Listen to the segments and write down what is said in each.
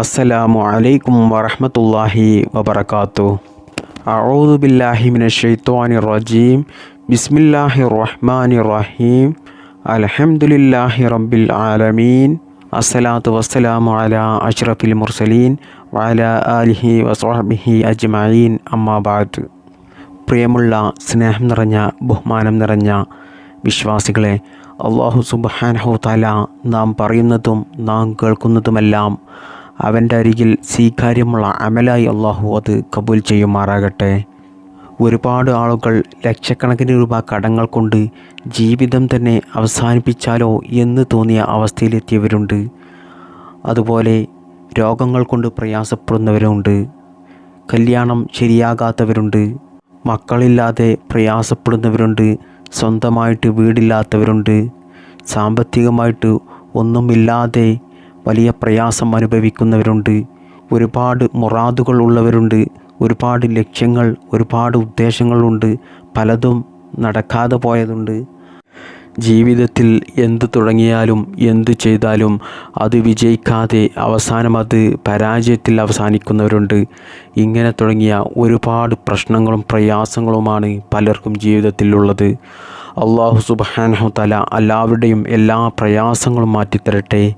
അസ്സലാമു അലൈക്കും വറഹ്മത്തുള്ളാഹി വബർക്കാത്തു അഊദു ബില്ലാഹി മിനശ് റജീം. ബിസ്മില്ലാഹിർ റഹ്മാനിർ റഹീം. അൽഹംദുലില്ലാഹി റബ്ബിൽ ആലമീൻ. അസ്സലാത്തു വസ്സലാമു അലാ അഷ്റഫിൽ മുർസലീൻ. വഅലാ ആലിഹി വസ്വഹ്ബിഹി അജ്മഈൻ. അമ്മാ ബഅദ്. പ്രിയമുള്ള സ്നേഹം നിറഞ്ഞ ബഹുമാനം നിറഞ്ഞ വിശ്വാസികളെ അള്ളാഹു സുബാനഹു തല നാം പറയുന്നതും നാം കേൾക്കുന്നതുമെല്ലാം അവന്റെ അരികിൽ സ്വീകാര്യമുള്ള അമലായി അള്ളാഹു അത് കബൂൽ ചെയ്യുമാറാകട്ടെ. ഒരുപാട് ആളുകൾ ലക്ഷക്കണക്കിന് രൂപ കടങ്ങൾ കൊണ്ട് ജീവിതം തന്നെ അവസാനിപ്പിച്ചാലോ എന്ന് തോന്നിയ അവസ്ഥയിലെത്തിയവരുണ്ട്. അതുപോലെ രോഗങ്ങൾ കൊണ്ട് പ്രയാസപ്പെടുന്നവരുണ്ട് കല്യാണം ശരിയാകാത്തവരുണ്ട്. മക്കളില്ലാതെ പ്രയാസപ്പെടുന്നവരുണ്ട്. സ്വന്തമായിട്ട് വീടില്ലാത്തവരുണ്ട്. സാമ്പത്തികമായിട്ട് ഒന്നുമില്ലാതെ വലിയ പ്രയാസം അനുഭവിക്കുന്നവരുണ്ട്. ഒരുപാട് മുറാദുകൾ ഉള്ളവരുണ്ട്. ഒരുപാട് ലക്ഷ്യങ്ങൾ ഒരുപാട് ഉദ്ദേശങ്ങളുണ്ട്. പലതും നടക്കാതെ പോയതുണ്ട്. ജീവിതത്തിൽ എന്ത് തുടങ്ങിയാലും എന്ത് ചെയ്താലും അത് വിജയിക്കാതെ അവസാനം അത് പരാജയത്തിൽ അവസാനിക്കുന്നവരുണ്ട്. ഇങ്ങനെ തുടങ്ങിയ ഒരുപാട് പ്രശ്നങ്ങളും പ്രയാസങ്ങളുമാണ് പലർക്കും ജീവിതത്തിലുള്ളത്. അള്ളാഹു സുബാനഹു തല എല്ലാവരുടെയും എല്ലാ പ്രയാസങ്ങളും മാറ്റിത്തരട്ടെ.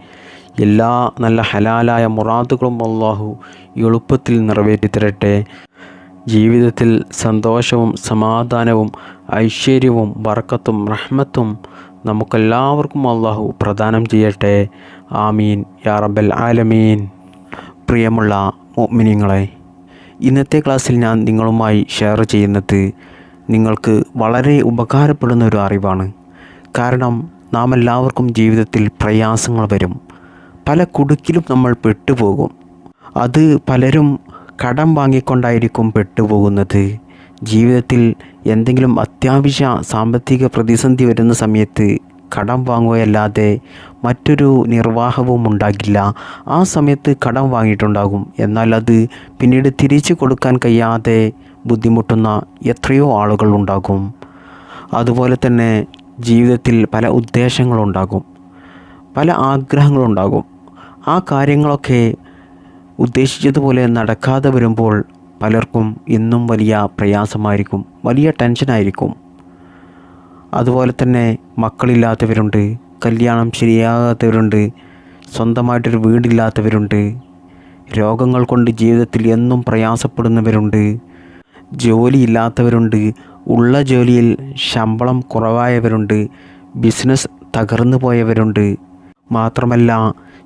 എല്ലാ നല്ല ഹലാലായ മുറാദുകളും അള്ളാഹു എളുപ്പത്തിൽ നിറവേറ്റിത്തരട്ടെ. ജീവിതത്തിൽ സന്തോഷവും സമാധാനവും ഐശ്വര്യവും ബർക്കത്തും റഹ്മത്തും നമുക്കെല്ലാവർക്കും അള്ളാഹു പ്രദാനം ചെയ്യട്ടെ. ആമീൻ. യാ റബ്ബൽ ആലമീൻ. പ്രിയമുള്ള മോമിനിങ്ങളെ ഇന്നത്തെ ക്ലാസ്സിൽ ഞാൻ നിങ്ങളുമായി ഷെയർ ചെയ്യുന്നത് നിങ്ങൾക്ക് വളരെ ഉപകാരപ്പെടുന്ന ഒരു അറിവാണ്. കാരണം നാം എല്ലാവർക്കും ജീവിതത്തിൽ പ്രയാസങ്ങൾ വരും. പല കുടുക്കിലും നമ്മൾ പെട്ടുപോകും. അത് പലരും കടം വാങ്ങിക്കൊണ്ടായിരിക്കും പെട്ടുപോകുന്നത്. ജീവിതത്തിൽ എന്തെങ്കിലും അത്യാവശ്യ സാമ്പത്തിക പ്രതിസന്ധി വരുന്ന സമയത്ത് കടം വാങ്ങുകയല്ലാതെ മറ്റൊരു നിർവാഹവും ഉണ്ടാകില്ല. ആ സമയത്ത് കടം വാങ്ങിയിട്ടുണ്ടാകും. എന്നാൽ അത് പിന്നീട് തിരിച്ചു കൊടുക്കാൻ കഴിയാതെ ബുദ്ധിമുട്ടുന്ന എത്രയോ ആളുകൾ ഉണ്ടാകും. അതുപോലെ തന്നെ ജീവിതത്തിൽ പല ഉദ്ദേശങ്ങളുണ്ടാകും. പല ആഗ്രഹങ്ങളുണ്ടാകും. ആ കാര്യങ്ങളൊക്കെ ഉദ്ദേശിച്ചതുപോലെ നടക്കാതെ വരുമ്പോൾ പലർക്കും ഇന്നും വലിയ പ്രയാസമായിരിക്കും വലിയ ടെൻഷനായിരിക്കും. അതുപോലെ തന്നെ മക്കളില്ലാത്തവരുണ്ട് കല്യാണം ശരിയാകാത്തവരുണ്ട് സ്വന്തമായിട്ടൊരു വീടില്ലാത്തവരുണ്ട് രോഗങ്ങൾ കൊണ്ട് ജീവിതത്തിൽ എന്നും പ്രയാസപ്പെടുന്നവരുണ്ട് ജോലിയില്ലാത്തവരുണ്ട് ഉള്ള ജോലിയിൽ ശമ്പളം കുറവായവരുണ്ട് ബിസിനസ് തകർന്നു പോയവരുണ്ട്. മാത്രമല്ല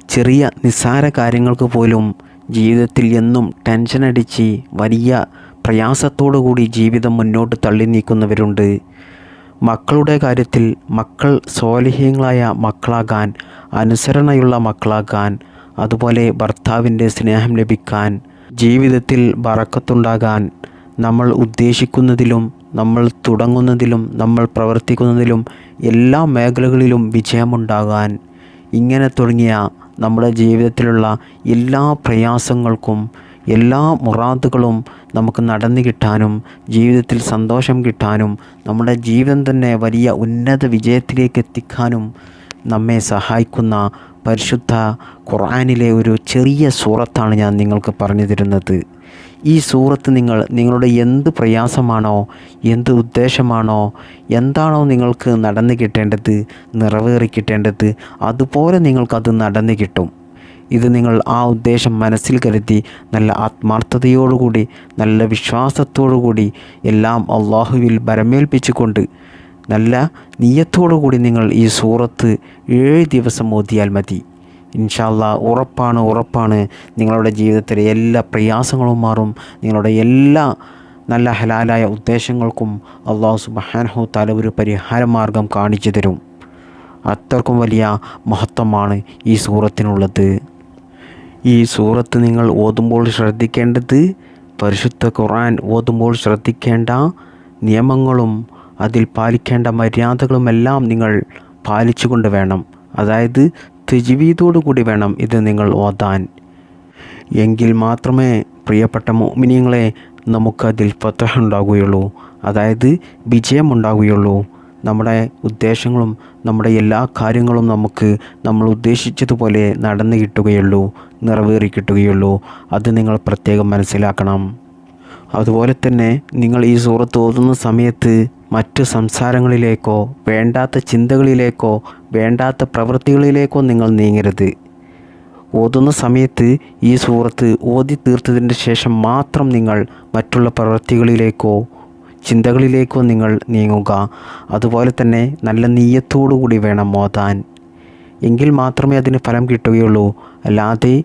ചെറിയ നിസ്സാര കാര്യങ്ങൾക്ക് പോലും ജീവിതത്തിൽ എന്നും ടെൻഷൻ അടിച്ച് വലിയ പ്രയാസത്തോടു കൂടി ജീവിതം മുന്നോട്ട് തള്ളി നീക്കുന്നവരുണ്ട്. മക്കളുടെ കാര്യത്തിൽ മക്കൾ സ്വാലിഹ്യങ്ങളായ മക്കളാകാൻ അനുസരണയുള്ള മക്കളാകാൻ അതുപോലെ ഭർത്താവിന്റെ സ്നേഹം ലഭിക്കാൻ ജീവിതത്തിൽ ബറക്കത്തുണ്ടാകാൻ നമ്മൾ ഉദ്ദേശിക്കുന്നതിലും നമ്മൾ തുടങ്ങുന്നതിലും നമ്മൾ പ്രവർത്തിക്കുന്നതിലും എല്ലാ മേഖലകളിലും വിജയമുണ്ടാകാൻ ഇങ്ങനെ തുടങ്ങിയ നമ്മുടെ ജീവിതത്തിലുള്ള എല്ലാ പ്രയാസങ്ങൾക്കും എല്ലാ മുറാദുകളും നമുക്ക് നടന്നു കിട്ടാനും ജീവിതത്തിൽ സന്തോഷം കിട്ടാനും നമ്മുടെ ജീവിതം തന്നെ വലിയ ഉന്നത വിജയത്തിലേക്ക് എത്തിക്കാനും നമ്മെ സഹായിക്കുന്ന പരിശുദ്ധ ഖുർആനിലെ ഒരു ചെറിയ സൂറത്താണ് ഞാൻ നിങ്ങൾക്ക് പറഞ്ഞു തരുന്നത്. ഈ സൂറത്ത് നിങ്ങൾ നിങ്ങളുടെ എന്ത് പ്രയാസമാണോ എന്ത് ഉദ്ദേശമാണോ എന്താണോ നിങ്ങൾക്ക് നടന്നു കിട്ടേണ്ടത് നിറവേറി കിട്ടേണ്ടത് അതുപോലെ നിങ്ങൾക്കത് നടന്നു കിട്ടും. ഇത് നിങ്ങൾ ആ ഉദ്ദേശം മനസ്സിൽ കരുതി നല്ല ആത്മാർത്ഥതയോടുകൂടി നല്ല വിശ്വാസത്തോടുകൂടി എല്ലാം അള്ളാഹുവിൽ ബരമേൽപ്പിച്ചുകൊണ്ട് നല്ല നീയത്തോടുകൂടി നിങ്ങൾ ഈ സൂറത്ത് ഏഴ് ദിവസം ഓതിയാൽ മതി. ഇൻഷാല്ല ഉറപ്പാണ് ഉറപ്പാണ്. നിങ്ങളുടെ ജീവിതത്തിലെ എല്ലാ പ്രയാസങ്ങളും മാറും. നിങ്ങളുടെ എല്ലാ നല്ല ഹലാലായ ഉദ്ദേശങ്ങൾക്കും അള്ളാഹു സുബാനഹു താല ഒരു പരിഹാര മാർഗം കാണിച്ചു തരും. അത്രക്കും വലിയ മഹത്വമാണ് ഈ സൂറത്തിനുള്ളത്. ഈ സൂറത്ത് നിങ്ങൾ ഓതുമ്പോൾ ശ്രദ്ധിക്കേണ്ടത് പരിശുദ്ധ ഖുർആൻ ഓതുമ്പോൾ ശ്രദ്ധിക്കേണ്ട നിയമങ്ങളും അതിൽ പാലിക്കേണ്ട മര്യാദകളുമെല്ലാം നിങ്ങൾ പാലിച്ചുകൊണ്ട് വേണം. അതായത് തെജീവീതോടു കൂടി വേണം ഇത് നിങ്ങൾ ഓതാൻ. എങ്കിൽ മാത്രമേ പ്രിയപ്പെട്ട മോമിനിയങ്ങളെ നമുക്കതിൽ ഉണ്ടാകുകയുള്ളൂ അതായത് വിജയമുണ്ടാകുകയുള്ളൂ. നമ്മുടെ ഉദ്ദേശങ്ങളും നമ്മുടെ എല്ലാ കാര്യങ്ങളും നമുക്ക് നമ്മൾ ഉദ്ദേശിച്ചതുപോലെ നടന്നു കിട്ടുകയുള്ളൂ നിറവേറി കിട്ടുകയുള്ളൂ. അത് നിങ്ങൾ പ്രത്യേകം മനസ്സിലാക്കണം. അതുപോലെ തന്നെ നിങ്ങൾ ഈ സൂറത്ത് ഓതുന്ന സമയത്ത് മറ്റു സംസാരങ്ങളിലേക്കോ വേണ്ടാത്ത ചിന്തകളിലേക്കോ വേണ്ടാത്ത പ്രവൃത്തികളിലേക്കോ നിങ്ങൾ നീങ്ങരുത്. ഓതുന്ന സമയത്ത് ഈ സൂറത്ത് ഓതി തീർത്തതിന്റെ ശേഷം മാത്രം നിങ്ങൾ മറ്റുള്ള പ്രവൃത്തികളിലേക്കോ ചിന്തകളിലേക്കോ നിങ്ങൾ നീങ്ങുക. അതുപോലെ തന്നെ നല്ല നീയത്തോടു കൂടി വേണം ഓതാൻ. എങ്കിൽ മാത്രമേ അതിന് ഫലം കിട്ടുകയുള്ളൂ. അല്ലാതെ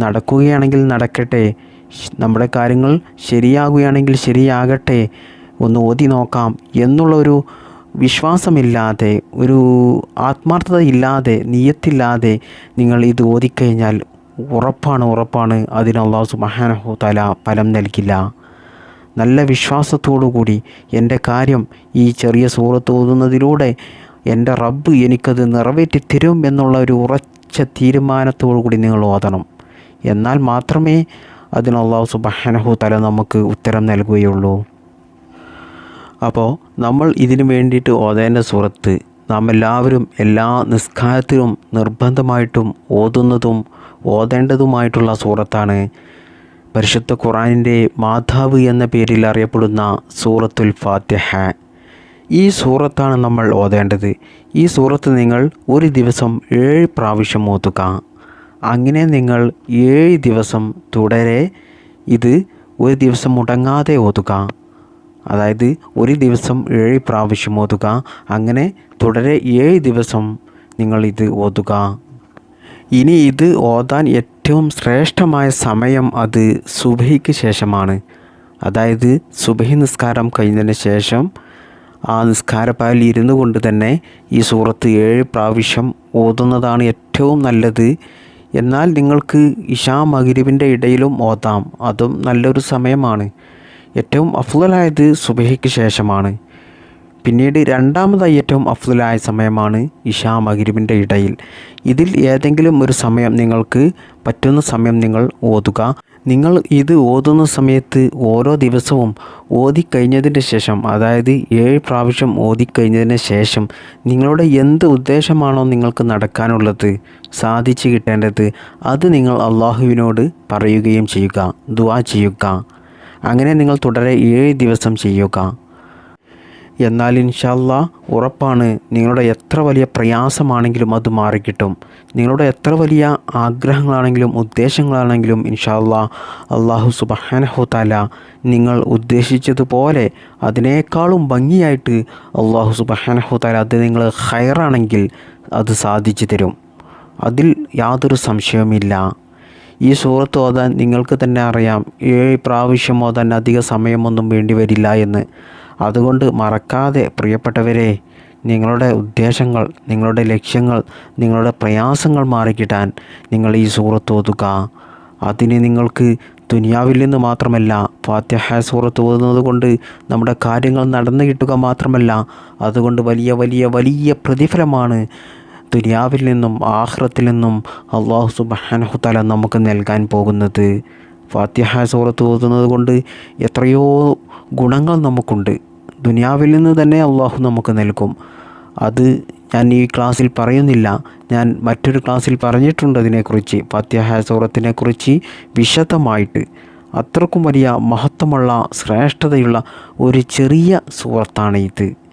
നടക്കുകയാണെങ്കിൽ നടക്കട്ടെ നമ്മുടെ കാര്യങ്ങൾ ശരിയാകുകയാണെങ്കിൽ ശരിയാകട്ടെ ഒന്ന് ഓതി നോക്കാം എന്നുള്ള ഒരു വിശ്വാസമില്ലാതെ ഒരു ആത്മാർത്ഥത ഇല്ലാതെ നീയത്തില്ലാതെ നിങ്ങൾ ഇത് ഓതിക്കഴിഞ്ഞാൽ ഉറപ്പാണ് ഉറപ്പാണ്. അതിന് അള്ളാഹു തആല ഫലം നൽകില്ല. നല്ല വിശ്വാസത്തോടു കൂടി എന്റെ കാര്യം ഈ ചെറിയ സൂറത്ത് ഓതുന്നതിലൂടെ എന്റെ റബ്ബ് എനിക്കത് നിറവേറ്റി തരും എന്നുള്ള ഒരു ഉറച്ച തീരുമാനത്തോടു കൂടി നിങ്ങൾ ഓതണം. എന്നാൽ മാത്രമേ അതിന് അള്ളാഹു സുബ്ഹാനഹു തആല നമുക്ക് ഉത്തരം നൽകുകയുള്ളൂ. അപ്പോൾ നമ്മൾ ഇതിനു വേണ്ടിയിട്ട് ഓതേന്റെ സുഹൃത്ത് നാം എല്ലാവരും എല്ലാ നിസ്കാരത്തിലും നിർബന്ധമായിട്ടും ഓതുന്നതും ഓതേണ്ടതുമായിട്ടുള്ള സൂറത്താണ് പരിശുദ്ധ ഖുറാനിന്റെ മാതാവ് എന്ന പേരിൽ അറിയപ്പെടുന്ന സൂറത്തുൽ ഫാത്തിഹ. ഈ സൂറത്താണ് നമ്മൾ ഓതേണ്ടത്. ഈ സൂറത്ത് നിങ്ങൾ ഒരു ദിവസം ഏഴ് പ്രാവശ്യം ഓതുക. അങ്ങനെ നിങ്ങൾ ഏഴ് ദിവസം തുടരെ ഇത് ഒരു ദിവസം മുടങ്ങാതെ ഓതുക. അതായത് ഒരു ദിവസം ഏഴ് പ്രാവശ്യം ഓതുക. അങ്ങനെ തുടരെ ഏഴ് ദിവസം നിങ്ങൾ ഇത് ഓതുക. ഇനി ഇത് ഓതാൻ ഏറ്റവും ശ്രേഷ്ഠമായ സമയം അത് സുബഹിക്ക് ശേഷമാണ്. അതായത് സുബഹി നിസ്കാരം കഴിഞ്ഞതിന് ശേഷം ആ നിസ്കാരപ്പാലിൽ ഇരുന്നു കൊണ്ട് തന്നെ ഈ സൂറത്ത് ഏഴ് പ്രാവശ്യം ഓതുന്നതാണ് ഏറ്റവും നല്ലത്. എന്നാൽ നിങ്ങൾക്ക് ഇഷാ മകിരിവിന്റെ ഇടയിലും ഓതാം. അതും നല്ലൊരു സമയമാണ്. ഏറ്റവും അഫ്ലലായത് സുബഹിക്ക് ശേഷമാണ്. പിന്നീട് രണ്ടാമതായി ഏറ്റവും അഫ്ലലായ സമയമാണ് ഇഷാ മഗ്രിബിന്റെ ഇടയിൽ. ഇതിൽ ഏതെങ്കിലും ഒരു സമയം നിങ്ങൾക്ക് പറ്റുന്ന സമയം നിങ്ങൾ ഓതുക. നിങ്ങൾ ഇത് ഓതുന്ന സമയത്ത് ഓരോ ദിവസവും ഓതിക്കഴിഞ്ഞതിന് ശേഷം അതായത് ഏഴ് പ്രാവശ്യം ഓതിക്കഴിഞ്ഞതിന് ശേഷം നിങ്ങളുടെ എന്ത് ഉദ്ദേശമാണോ നിങ്ങൾക്ക് നടക്കാനുള്ളത് സാധിച്ചു കിട്ടേണ്ടത് അത് നിങ്ങൾ അള്ളാഹുവിനോട് പറയുകയും ചെയ്യുക ദുവാ ചെയ്യുക. അങ്ങനെ നിങ്ങൾ തുടരെ ഏഴ് ദിവസം ചെയ്യുക. എന്നാൽ ഇൻഷല്ല ഉറപ്പാണ് നിങ്ങളുടെ എത്ര വലിയ പ്രയാസമാണെങ്കിലും അത് മാറിക്കിട്ടും. നിങ്ങളുടെ എത്ര വലിയ ആഗ്രഹങ്ങളാണെങ്കിലും ഉദ്ദേശങ്ങളാണെങ്കിലും ഇൻഷാല്ല അള്ളാഹു സുബഹാനഹുത്താല നിങ്ങൾ ഉദ്ദേശിച്ചതുപോലെ അതിനേക്കാളും ഭംഗിയായിട്ട് അള്ളാഹു സുബഹാനഹുത്താല അത് നിങ്ങൾ ഹയറാണെങ്കിൽ അത് സാധിച്ചു തരും. അതിൽ യാതൊരു സംശയവുമില്ല. ഈ സൂറത്ത് ഓതാൻ നിങ്ങൾക്ക് തന്നെ അറിയാം. ഈ പ്രാവശ്യം ഓതാൻ അധിക സമയമൊന്നും വേണ്ടി വരില്ല എന്ന്. അതുകൊണ്ട് മറക്കാതെ പ്രിയപ്പെട്ടവരെ നിങ്ങളുടെ ഉദ്ദേശങ്ങൾ നിങ്ങളുടെ ലക്ഷ്യങ്ങൾ നിങ്ങളുടെ പ്രയാസങ്ങൾ മാറിക്കിട്ടാൻ നിങ്ങൾ ഈ സൂറത്ത് ഓതുക. അതിന് നിങ്ങൾക്ക് ദുനിയാവിൽ നിന്ന് മാത്രമല്ല ഫാത്യഹ സൂറത്ത് ഓതുന്നത് കൊണ്ട് നമ്മുടെ കാര്യങ്ങൾ നടന്നു കിട്ടുക മാത്രമല്ല അതുകൊണ്ട് വലിയ വലിയ വലിയ പ്രതിഫലമാണ് ദുനിയാവിൽ നിന്നും ആഹ്റത്തിൽ നിന്നും അള്ളാഹു സുബാനഹു തല നമുക്ക് നൽകാൻ പോകുന്നത്. ഫാത്തിഹ സൂറത്ത് ഓതുന്നത് കൊണ്ട് എത്രയോ ഗുണങ്ങൾ നമുക്കുണ്ട്. ദുനിയാവിൽ നിന്ന് തന്നെ അള്ളാഹു നമുക്ക് നൽകും. അത് ഞാൻ ഈ ക്ലാസ്സിൽ പറയുന്നില്ല. ഞാൻ മറ്റൊരു ക്ലാസ്സിൽ പറഞ്ഞിട്ടുണ്ട് അതിനെക്കുറിച്ച് ഫാത്തിഹ സൂറത്തിനെ കുറിച്ച് വിശദമായിട്ട്. അത്രക്കും വലിയ മഹത്വമുള്ള ശ്രേഷ്ഠതയുള്ള ഒരു ചെറിയ സൂറത്താണ് ഇത്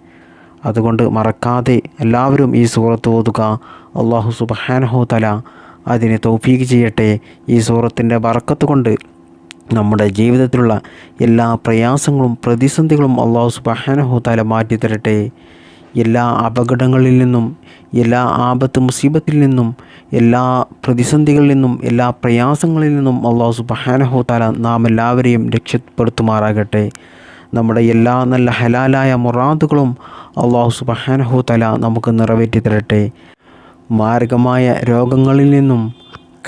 അതുകൊണ്ട് മറക്കാതെ എല്ലാവരും ഈ സൂറത്ത് ഓതുക. അള്ളാഹു സുബഹാനഹു തല അതിനെ തൗഫീക്ക് ചെയ്യട്ടെ. ഈ സൂറത്തിന്റെ വറക്കത്ത് കൊണ്ട് നമ്മുടെ ജീവിതത്തിലുള്ള എല്ലാ പ്രയാസങ്ങളും പ്രതിസന്ധികളും അള്ളാഹു സുബഹാനഹു തല മാറ്റി തരട്ടെ. എല്ലാ അപകടങ്ങളിൽ നിന്നും എല്ലാ ആപത്ത് മുസീബത്തിൽ നിന്നും എല്ലാ പ്രതിസന്ധികളിൽ നിന്നും എല്ലാ പ്രയാസങ്ങളിൽ നിന്നും അള്ളാഹു സുബഹാനഹു തല നാം എല്ലാവരെയും രക്ഷപ്പെടുത്തുമാറാകട്ടെ. നമ്മുടെ എല്ലാ നല്ല ഹലാലായ മുറാദുകളും അള്ളാഹു സുബഹാനഹു തല നമുക്ക് നിറവേറ്റി തരട്ടെ. മാരകമായ രോഗങ്ങളിൽ നിന്നും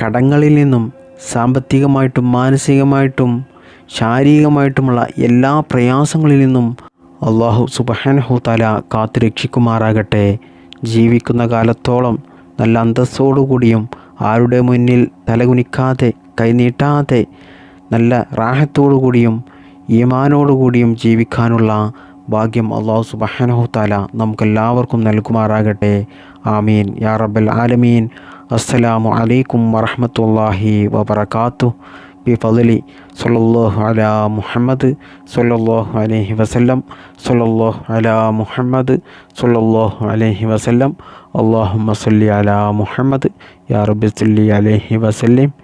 കടങ്ങളിൽ നിന്നും സാമ്പത്തികമായിട്ടും മാനസികമായിട്ടും ശാരീരികമായിട്ടുമുള്ള എല്ലാ പ്രയാസങ്ങളിൽ നിന്നും അള്ളാഹു സുബഹാനഹു തല കാത്തു രക്ഷിക്കുമാറാകട്ടെ ജീവിക്കുന്ന കാലത്തോളം നല്ല അന്തസ്സോടുകൂടിയും ആരുടെ മുന്നിൽ തലകുനിക്കാതെ കൈനീട്ടാതെ നല്ല റാഹത്തോടു കൂടിയും ഈമാനോടുകൂടിയും ജീവിക്കാനുള്ള ഭാഗ്യം അള്ളാഹു താല നമുക്കെല്ലാവർക്കും നൽകുമാറാകട്ടെ. ആമീൻ. യാ റബ്ബൽ ആലമീൻ. അസ്സലാമു അലൈക്കും വറഹമത്തല്ലാഹി വബർക്കാത്തു ബിഫضലി സൊല്ലാഹു അലാ മുഹമ്മദ് സൊല്ലാഹു അലഹി വസല്ലം. സൊല്ലാഹു അലാ മുഹമ്മദ് സൊല്ലാഹു അലഹി വസല്ലം. അള്ളാഹു സല്ലി അലാ മുഹമ്മദ്. യാ റബ്ബി സല്ലി അലൈഹി വസല്ലം.